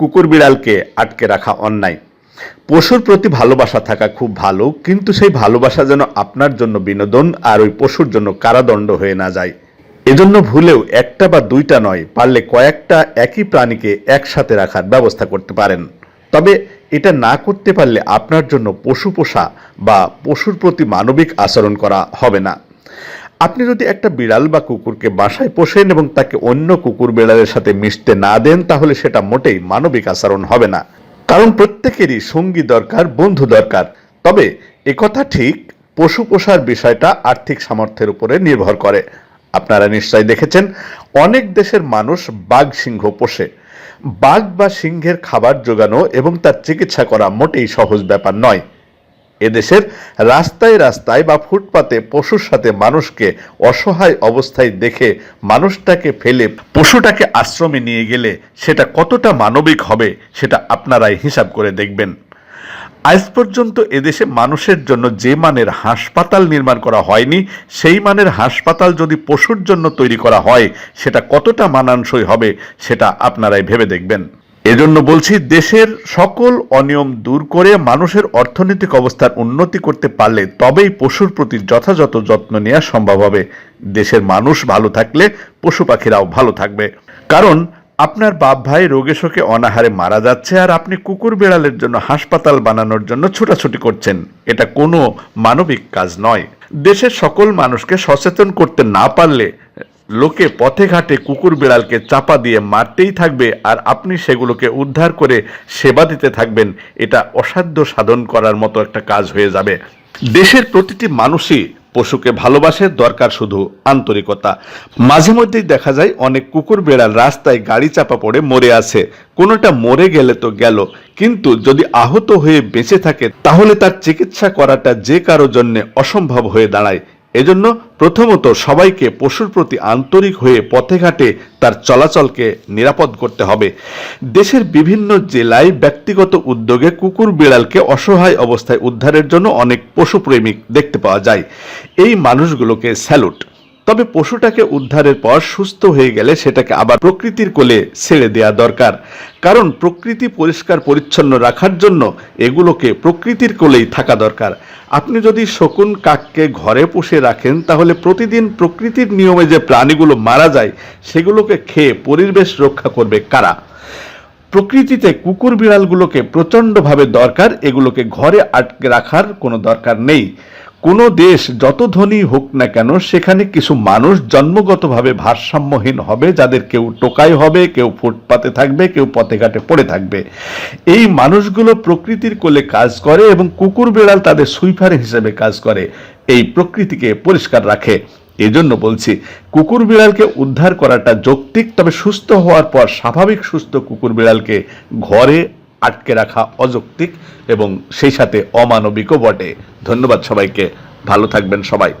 কুকুর বিড়ালকে আটকে রাখা অন্যায়। পশুর প্রতি ভালোবাসা থাকা খুব ভালো, কিন্তু সেই ভালোবাসা যেন আপনার জন্য বিনোদন আর ওই পশুর জন্য কারাদণ্ড হয়ে না যায়। এজন্য ভুলেও একটা বা দুইটা নয়, পারলে কয়েকটা একই প্রাণীকে একসাথে রাখার ব্যবস্থা করতে পারেন। তবে এটা না করতে পারলে আপনার জন্য পশু পোষা বা পশুর প্রতি মানবিক আচরণ করা হবে না। আপনি যদি একটা বিড়াল বা কুকুরকে বাসায় পোষেন এবং তাকে অন্য কুকুর বিড়ালের সাথে মিশতে না দেন, তাহলে সেটা মোটেই মানবিক আচরণ হবে না। কারণ প্রত্যেকেরই সঙ্গী দরকার, বন্ধু দরকার। তবে একথা ঠিক, পশু পোষার বিষয়টা আর্থিক সামর্থ্যের উপরে নির্ভর করে। আপনারা নিশ্চয় দেখেছেন, অনেক দেশের মানুষ বাঘ সিংহ পোষে। বাঘ বা সিংহের খাবার জোগানো এবং তার চিকিৎসা করা মোটেই সহজ ব্যাপার নয়। এদেশের রাস্তায় রাস্তায় বা ফুটপাতে পশুর সাথে মানুষকে অসহায় অবস্থায় দেখে মানুষটাকে ফেলে পশুটাকে আশ্রমে নিয়ে গেলে সেটা কতটা মানবিক হবে সেটা আপনারাই হিসাব করে দেখবেন। আজ পর্যন্ত এদেশে মানুষের জন্য যে মানের হাসপাতাল নির্মাণ করা হয়নি, সেই মানের হাসপাতাল যদি পশুর জন্য তৈরি করা হয়, সেটা কতটা মানানসই হবে, সেটা আপনারাই ভেবে দেখবেন। এজন্য বলছি, দেশের সকল অনিয়ম দূর করে মানুষের অর্থনৈতিক অবস্থার উন্নতি করতে পারলে তবেই পশুর প্রতি যথাযথ যত্ন নেওয়া সম্ভব হবে। দেশের মানুষ ভালো থাকলে পশু পাখিরাও ভালো থাকবে। কারণ, আপনার বাপ ভাই রোগে শোকে অনাহারে মারা যাচ্ছে আর আপনি কুকুর বিড়ালের জন্য হাসপাতাল বানানোর জন্য ছোটাছুটি করছেন। এটা কোনো মানবিক কাজ নয়। দেশের সকল মানুষকে সচেতন করতে না পারলে লোকে পথে ঘাটে কুকুর বিড়ালকে চাপা দিয়ে মারতেই থাকবে আর আপনি সেগুলোকে উদ্ধার করে সেবা দিতে থাকবেন। এটা অসাধ্য সাধন করার মতো একটা কাজ হয়ে যাবে। দেশের প্রতিটি মানুষই পশুকে ভালোবাসে, দরকার শুধু আন্তরিকতা। মাঝে মধ্যেই দেখা যায় অনেক কুকুর বেড়াল রাস্তায় গাড়ি চাপা পড়ে মরে আছে। কোনোটা মরে গেলে তো গেল। কিন্তু যদি আহত হয়ে বেঁচে থাকে, তাহলে তার চিকিৎসা করাটা যে কারও জন্য অসম্ভব হয়ে দাঁড়ায়। এজন্য প্রথমত সবাইকে পশুর প্রতি আন্তরিক হয়ে পথে ঘাটে তার চলাচলকে নিরাপদ করতে হবে। দেশের বিভিন্ন জেলায় ব্যক্তিগত উদ্যোগে কুকুর বিড়ালকে অসহায় অবস্থায় উদ্ধারের জন্য অনেক পশুপ্রেমিক দেখতে পাওয়া যায়। এই মানুষগুলোকে স্যালুট। তবে পশুটাকে উদ্ধারের পর সুস্থ হয়ে গেলে সেটাকে আবার প্রকৃতির কোলে ছেড়ে দেওয়া দরকার। কারণ প্রকৃতি পরিষ্কার পরিচ্ছন্ন রাখার জন্য এগুলোকে প্রকৃতির কোলেই থাকা দরকার। আপনি যদি শকুন কাককে ঘরে পুষে রাখেন, তাহলে প্রতিদিন প্রকৃতির নিয়মে যে প্রাণীগুলো মারা যায়, সেগুলোকে খেয়ে পরিবেশ রক্ষা করবে কারা? প্রকৃতিতে কুকুর বিড়ালগুলোকে প্রচণ্ডভাবে দরকার, এগুলোকে ঘরে আটকে রাখার কোনো দরকার নেই। কোনো দেশ যত ধনী হোক না কেন, সেখানে কিছু মানুষ জন্মগতভাবে ভারসাম্যহীন হবে, যাদের কেউ টোকাই হবে, কেউ ফুটপাতে থাকবে, কেউ পথে ঘাটে পড়ে থাকবে। এই মানুষগুলো প্রকৃতির কোলে কাজ করে এবং কুকুর বিড়াল তাদের সুইফার হিসেবে কাজ করে। এই প্রকৃতিকে পরিষ্কার রাখে। এজন্য বলছি, কুকুর বিড়ালকে উদ্ধার করাটা যৌক্তিক, তবে সুস্থ হওয়ার পর স্বাভাবিক সুস্থ কুকুর বিড়ালকে ঘরে আটকে রাখা অযৌক্তিক এবং সেই সাথে অমানবিকও বটে। ধন্যবাদ সবাইকে। ভালো থাকবেন সবাই।